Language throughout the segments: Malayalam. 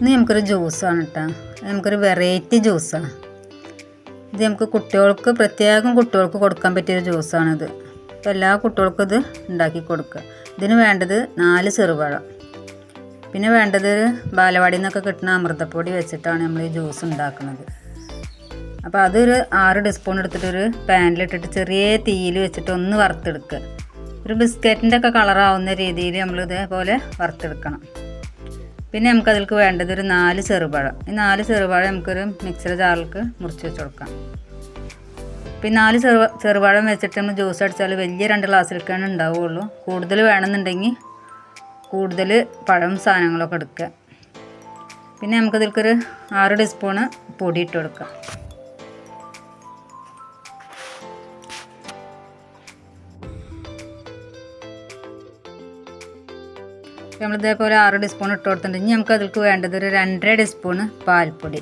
ഇന്ന് നമുക്കൊരു ജ്യൂസാണ് കേട്ടോ നമുക്കൊരു വെറൈറ്റി ജ്യൂസാണ് ഇത് നമുക്ക് കുട്ടികൾക്ക് പ്രത്യേകം കുട്ടികൾക്ക് കൊടുക്കാൻ പറ്റിയൊരു ജ്യൂസാണിത് അപ്പോൾ എല്ലാ കുട്ടികൾക്കും ഇത് ഉണ്ടാക്കി കൊടുക്കുക. ഇതിന് വേണ്ടത് നാല് ചെറുപഴം. പിന്നെ വേണ്ടത് ബാലവാടിയിൽ നിന്നൊക്കെ കിട്ടുന്ന അമൃതപ്പൊടി വെച്ചിട്ടാണ് നമ്മൾ ഈ ജ്യൂസ് ഉണ്ടാക്കുന്നത്. അപ്പോൾ അതൊരു ആറ് ടീസ്പൂൺ എടുത്തിട്ടൊരു പാനിലിട്ടിട്ട് ചെറിയ തീയിൽ വെച്ചിട്ട് ഒന്ന് വറുത്തെടുക്കുക. ഒരു ബിസ്ക്കറ്റിന്റെ ഒക്കെ കളറാവുന്ന രീതിയിൽ നമ്മൾ ഇതേപോലെ വറുത്തെടുക്കണം. പിന്നെ നമുക്ക് അതിലേക്ക് വേണ്ടത് ഒരു നാല് ചെറുപഴം. ഈ നാല് ചെറുപഴം നമുക്കൊരു മിക്സർ ജാറിലേക്ക് മുറിച്ച് വെച്ച് കൊടുക്കാം. പിന്നെ നാല് ചെറു ചെറുപഴം വെച്ചിട്ട് നമ്മൾ ജ്യൂസ് അടിച്ചാൽ വലിയ രണ്ട് ഗ്ലാസ്സിലേക്കാണ് ഉണ്ടാവുകയുള്ളൂ കൂടുതൽ വേണമെന്നുണ്ടെങ്കിൽ കൂടുതൽ പഴം സാധനങ്ങളൊക്കെ എടുക്കുക. പിന്നെ നമുക്ക് ഇതിലേക്കൊരു ആറ് ടീസ്പൂണ് പൊടി ഇട്ട് കൊടുക്കാം. നമ്മൾ ഇതേപോലെ ആറ് ടീസ്പൂൺ ഇട്ട് ഇനി നമുക്ക് അതിലേക്ക് വേണ്ടത് ഒരു രണ്ടര ടീസ്പൂൺ പാൽപ്പൊടി.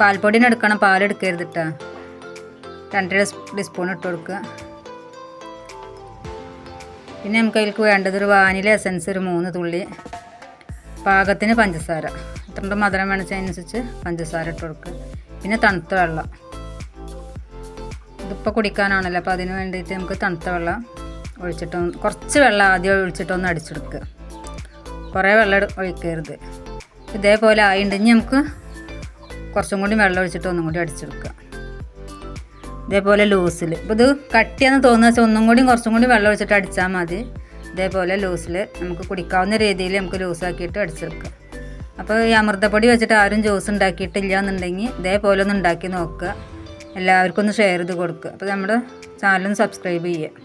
പാൽപ്പൊടിന് എടുക്കണം. പാലെടുക്കരുത് കേട്ടോ രണ്ടര ടീസ്പൂൺ ഇട്ട് കൊടുക്കുക. പിന്നെ നമുക്ക് അതിലേക്ക് വേണ്ടത് ഒരു വാനില എസൻസ് ഒരു മൂന്ന് തുള്ളി പാകത്തിന് പഞ്ചസാര. ഇത്രണ്ട് മധുരം വേണിച്ചതിനനുസരിച്ച് പഞ്ചസാര ഇട്ട് കൊടുക്കുക. പിന്നെ തണുത്ത വെള്ളം. ഇതിപ്പോൾ കുടിക്കാനാണല്ലോ. അപ്പോൾ അതിന് വേണ്ടിയിട്ട് നമുക്ക് തണുത്ത വെള്ളം ഒഴിച്ചിട്ടൊന്ന് കുറച്ച് വെള്ളം ആദ്യം ഒഴിച്ചിട്ടൊന്ന് അടിച്ചെടുക്കുക. കുറേ വെള്ളം ഒഴിക്കരുത്. ഇതേപോലെ ആയിട്ടുണ്ടെങ്കിൽ നമുക്ക് കുറച്ചും കൂടി വെള്ളം ഒഴിച്ചിട്ട് ഒന്നും കൂടി അടിച്ചെടുക്കുക. ഇതേപോലെ ലൂസിൽ ഇപ്പോൾ ഇത് കട്ടിയാന്ന് തോന്നുന്ന വെച്ചാൽ ഒന്നും കൂടി കുറച്ചും കൂടി വെള്ളം ഒഴിച്ചിട്ട് അടിച്ചാൽ മതി. ഇതേപോലെ ലൂസിൽ നമുക്ക് കുടിക്കാവുന്ന രീതിയിൽ നമുക്ക് ലൂസാക്കിയിട്ട് അടിച്ചെടുക്കുക. അപ്പോൾ ഈ അമൃതപ്പൊടി വെച്ചിട്ട് ആരും ജ്യൂസ് ഉണ്ടാക്കിയിട്ടില്ല എന്നുണ്ടെങ്കിൽ ഇതേപോലെ ഒന്ന് ഉണ്ടാക്കി നോക്കുക. എല്ലാവർക്കും ഒന്ന് ഷെയർ ചെയ്ത് കൊടുക്കുക. അപ്പോൾ നമ്മുടെ ചാനലൊന്ന് സബ്സ്ക്രൈബ് ചെയ്യുക.